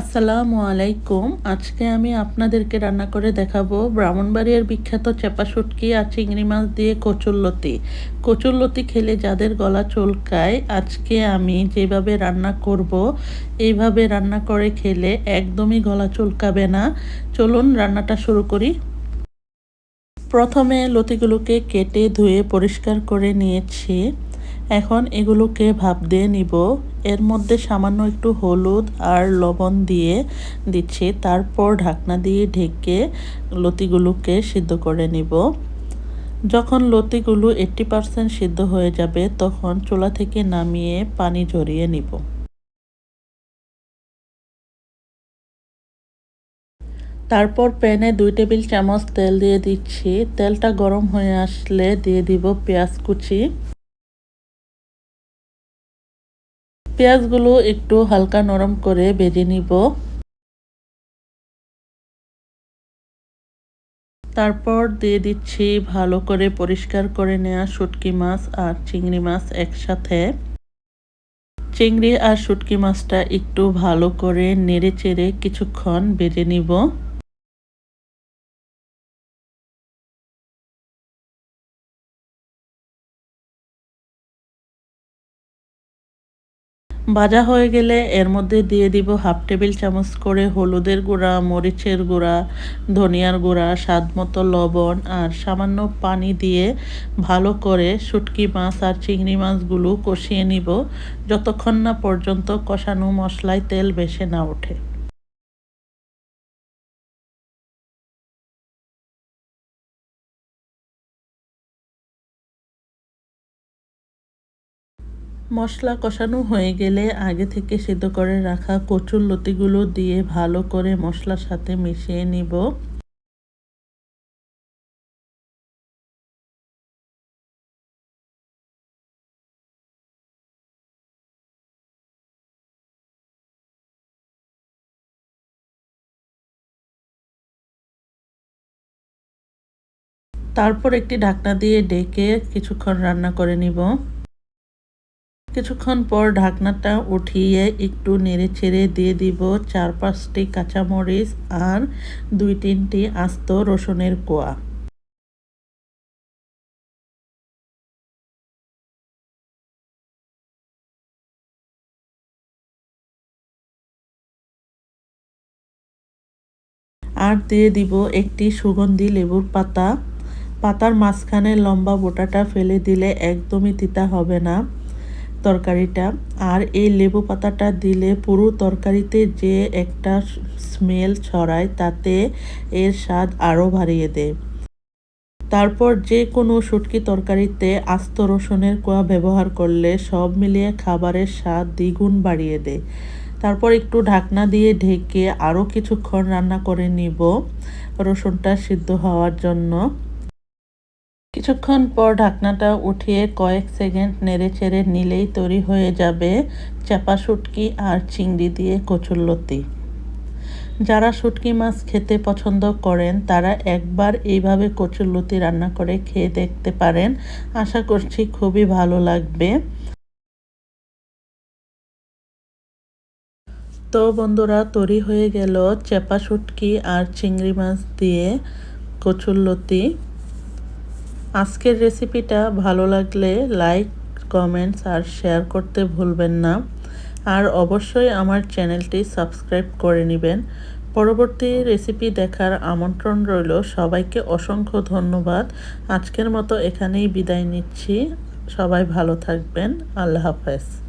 আসসালামু আলাইকুম। আজকে আমি আপনাদেরকে রান্না করে দেখাবো ব্রাহ্মণবাড়িয়ার বিখ্যাত চেপা শুটকি আর চিংড়ি মাছ দিয়ে কচুরলতি কচুরলতি খেলে যাদের গলা চলকায়, আজকে আমি যেভাবে রান্না করব, এইভাবে রান্না করে খেলে একদমই গলা চলকাবে না। চলুন রান্নাটা শুরু করি। প্রথমে লতিগুলোকে কেটে ধুয়ে পরিষ্কার করে নিয়েছি। এখন এগুলোকে ভাপ দিয়ে নিব। এর মধ্যে সামান্য একটু হলুদ আর লবণ দিয়ে দিচ্ছি। তারপর ঢাকনা দিয়ে ঢেকে লতিগুলোকে সিদ্ধ করে নিব। যখন লতিগুলো এইট্টি পারসেন্ট সিদ্ধ হয়ে যাবে, তখন চুলা থেকে নামিয়ে পানি ঝরিয়ে নিব। তারপর প্যানে দুই টেবিল চামচ তেল দিয়ে দিচ্ছি। তেলটা গরম হয়ে আসলে দিয়ে দিব পেঁয়াজ কুচি। পেঁয়াজগুলো একটু হালকা নরম করে ভেজে নিব। তারপর দিয়ে দিচ্ছি ভালো করে পরিষ্কার করে নেওয়া শুটকি মাছ আর চিংড়ি মাছ একসাথে। চিংড়ি আর শুটকি মাছটা একটু ভালো করে নেড়ে চেড়ে কিছুক্ষণ বেজে নিব। ভাজা হয়ে গেলে এর মধ্যে দিয়ে দিব হাফ টেবিল চামচ করে হলুদের গুঁড়া, মরিচের গুঁড়া, ধনিয়ার গুঁড়া, স্বাদ মতো লবণ আর সামান্য পানি দিয়ে ভালো করে শুটকি মাছ আর চিংড়ি মাছগুলো কষিয়ে নিব। যতক্ষণ না পর্যন্ত কষানো মশলায় তেল বেশে না ওঠে। মশলা কষানো হয়ে গেলে আগে থেকে সিদ্ধ করে রাখা কচুর লতিগুলো দিয়ে ভালো করে মশলার সাথে মিশিয়ে নিব। তারপর একটি ঢাকনা দিয়ে ডেকে কিছুক্ষণ রান্না করে নিব। কিছুক্ষণ পর ঢাকনাটা উঠিয়ে একটু নেড়ে ছেড়ে দিয়ে দিব চার পাঁচটি কাঁচামরিচ আর দুই তিনটি আস্ত রসুনের কোয়া। আর দিয়ে দিব একটি সুগন্ধি লেবুর পাতা। পাতার মাঝখানে লম্বা বোটাটা ফেলে দিলে একদমই তিতা হবে না। তরকারিটা আর এই লেবু পাতাটা দিলে পুরো তরকারিতে যে একটা স্মেল ছড়ায় তাতে এর স্বাদ আরও বাড়িয়ে দেয়। তারপর যে কোনো শুটকি তরকারিতে আস্ত রসুনের কোয়া ব্যবহার করলে সব মিলিয়ে খাবারের স্বাদ দ্বিগুণ বাড়িয়ে দেয়। তারপর একটু ঢাকনা দিয়ে ঢেকে আরও কিছুক্ষণ রান্না করে নিব রসুনটা সিদ্ধ হওয়ার জন্য। কিছুক্ষণ পর ঢাকনাটা উঠিয়ে কয়েক সেকেন্ড নেড়ে চেড়ে নিলেই তৈরি হয়ে যাবে চাপা শুটকি আর চিংড়ি দিয়ে কচুরলতি যারা শুটকি মাছ খেতে পছন্দ করেন, তারা একবার এইভাবে কচুরলতি রান্না করে খেয়ে দেখতে পারেন। আশা করছি খুবই ভালো লাগবে। তো বন্ধুরা, তৈরি হয়ে গেল চেপা শুটকি আর চিংড়ি মাছ দিয়ে কচুরলতি আজকের রেসিপিটা ভালো লাগলে লাইক, কমেন্টস আর শেয়ার করতে ভুলবেন না। আর অবশ্যই আমার চ্যানেলটি সাবস্ক্রাইব করে নেবেন। পরবর্তী রেসিপি দেখার আমন্ত্রণ রইল। সবাইকে অসংখ্য ধন্যবাদ। আজকের মতো এখানেই বিদায় নিচ্ছি। সবাই ভালো থাকবেন। আল্লাহ হাফেজ।